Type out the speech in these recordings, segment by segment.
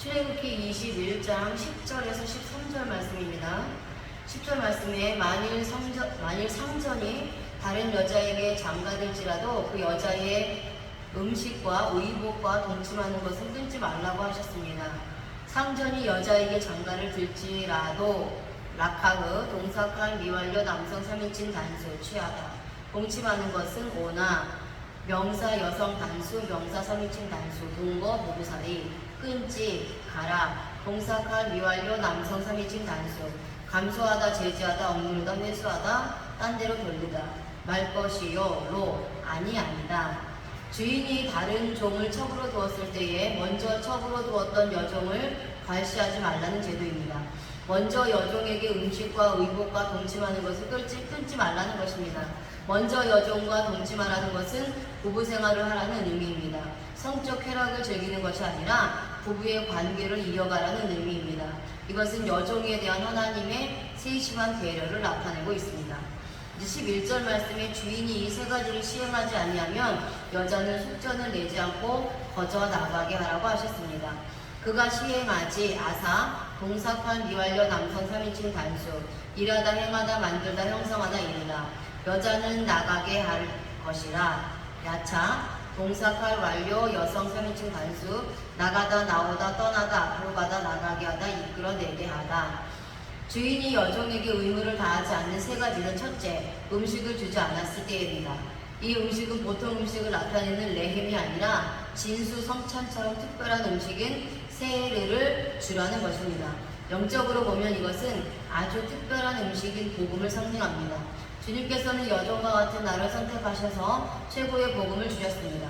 출애굽기 21장 10절에서 13절 말씀입니다. 10절 말씀에 만일 성전, 만일 상전이 다른 여자에게 장가들지라도 그 여자의 음식과 의복과 동침하는 것은 끊지 말라고 하셨습니다. 상전이 여자에게 장가를 들지라도 락하그 동사칼 미완료 남성 3인칭 단수 취하다. 동침하는 것은 오나 명사 여성 단수 명사 3인칭 단수 동거 부부사리 끊지 가라 동사칼 미완료 남성 3인칭 단수 감소하다 제지하다 억누르다 회수하다 딴 데로 돌리다 말 것이요 로 아니 아니다 주인이 다른 종을 첩으로 두었을 때에 먼저 첩으로 두었던 여종을 과시하지 말라는 제도입니다. 먼저 여종에게 음식과 의복과 동침하는 것을 끊지, 끊지 말라는 것입니다. 먼저 여종과 동침하라는 것은 부부 생활을 하라는 의미입니다. 성적 쾌락을 즐기는 것이 아니라 부부의 관계를 이어가라는 의미입니다. 이것은 여종에 대한 하나님의 세심한 배려를 나타내고 있습니다. 이제 11절 말씀에 주인이 이 세 가지를 시행하지 아니하면 여자는 속전을 내지 않고 거저 나가게 하라고 하셨습니다. 그가 시행하지 아사 동사판 미완료 남성 3인칭 단수 일하다 행하다 만들다 형성하다 여자는 나가게 할 것이라 야차 동사칼 완료 여성 3인칭 단수 나가다 나오다 떠나다 앞으로 가다 나가게 하다 이끌어내게 하다 주인이 여종에게 의무를 다하지 않는 세 가지는 첫째, 음식을 주지 않았을 때입니다. 이 음식은 보통 음식을 나타내는 레헴이 아니라 진수 성찬처럼 특별한 음식인 세례를 주라는 것입니다. 영적으로 보면 이것은 아주 특별한 음식인 복음을 상징합니다. 주님께서는 여종과 같은 나를 선택하셔서 최고의 복음을 주셨습니다.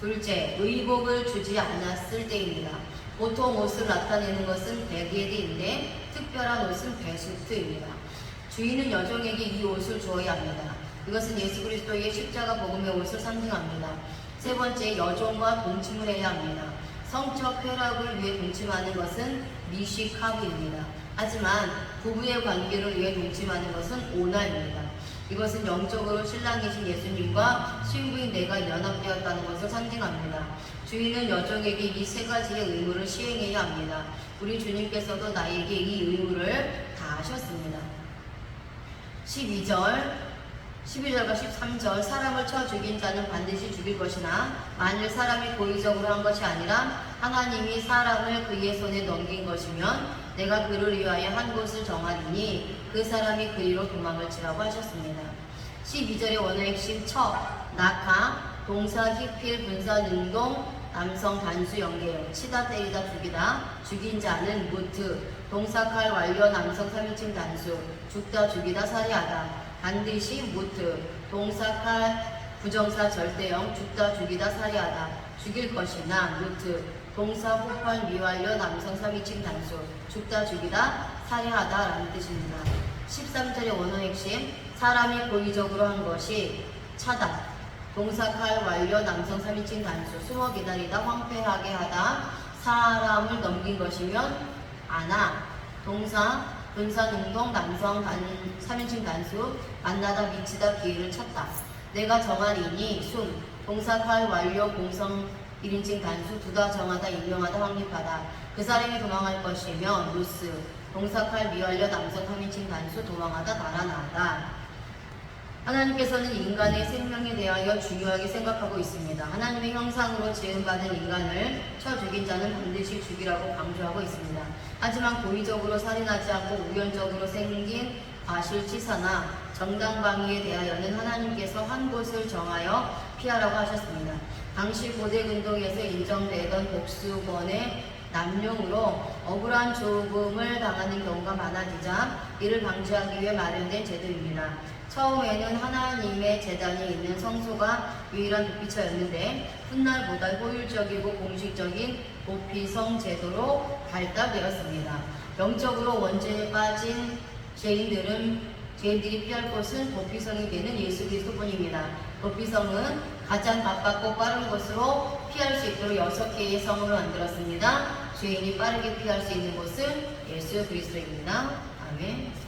둘째, 의복을 주지 않았을 때입니다. 보통 옷을 나타내는 것은 베게드인데 특별한 옷은 베수트입니다. 주인은 여종에게 이 옷을 주어야 합니다. 이것은 예수 그리스도의 십자가 복음의 옷을 상징합니다. 세 번째, 여종과 동침을 해야 합니다. 성적 쾌락을 위해 동침하는 것은 미시카브입니다. 하지만 부부의 관계를 위해 동침하는 것은 오나입니다. 이것은 영적으로 신랑이신 예수님과 신부인 내가 연합되었다는 것을 상징합니다. 주인은 여종에게 이 세 가지의 의무를 시행해야 합니다. 우리 주님께서도 나에게 이 의무를 다 하셨습니다. 12절 12절과 13절 사람을 쳐 죽인 자는 반드시 죽일 것이나 만일 사람이 고의적으로 한 것이 아니라 하나님이 사람을 그의 손에 넘긴 것이면 내가 그를 위하여 한 곳을 정하리니 그 사람이 그리로 도망을 치라고 하셨습니다. 12절의 원어 핵심 쳐, 낙하, 동사 히필 분사 능동 남성 단수 연계형 치다 때리다 죽이다. 죽인 자는 무트 동사 칼 완료 남성 3인칭 단수 죽다 죽이다 살해하다 반드시 무트 동사 칼 부정사 절대형 죽다 죽이다 살해하다. 죽일 것이나 무트 동사 후팔 미완료 남성 3인칭 단수. 죽다 죽이다 살해하다 라는 뜻입니다. 13절의 원어 핵심 사람이 고의적으로 한 것이 차다. 동사 칼 완료 남성 3인칭 단수. 숨어 기다리다 황폐하게 하다. 사람을 넘긴 것이면 안아 동사 능동 남성 단, 3인칭 단수 만나다 미치다 기회를 찾다. 내가 정하리니 숨 동사칼 완료 공성 1인칭 단수 두다 정하다 임명하다 확립하다. 그 사람이 도망할 것이며 루스 동사칼 미완료 남성 3인칭 단수 도망하다 달아나다 하나님께서는 인간의 생명에 대하여 중요하게 생각하고 있습니다. 하나님의 형상으로 지음받은 인간을 쳐 죽인 자는 반드시 죽이라고 강조하고 있습니다. 하지만 고의적으로 살인하지 않고 우연적으로 생긴 과실치사나 정당방위에 대하여는 하나님께서 한 곳을 정하여 피하라고 하셨습니다. 당시 고대 근동에서 인정되던 복수권의 남용으로 억울한 조금을 당하는 경우가 많아지자 이를 방지하기 위해 마련된 제도입니다. 처음에는 하나님의 재단이 있는 성소가 유일한 도피처였는데 훗날보다 효율적이고 공식적인 도피성 제도로 발달되었습니다. 영적으로 원죄에 빠진 죄인들은 죄인들이 피할 곳은 도피성이 되는 예수 그리스도뿐입니다. 도피성은 가장 가깝고 빠른 곳으로 피할 수 있도록 여섯 개의 성을 만들었습니다. 죄인이 빠르게 피할 수 있는 곳은 예수 그리스도입니다. 아멘.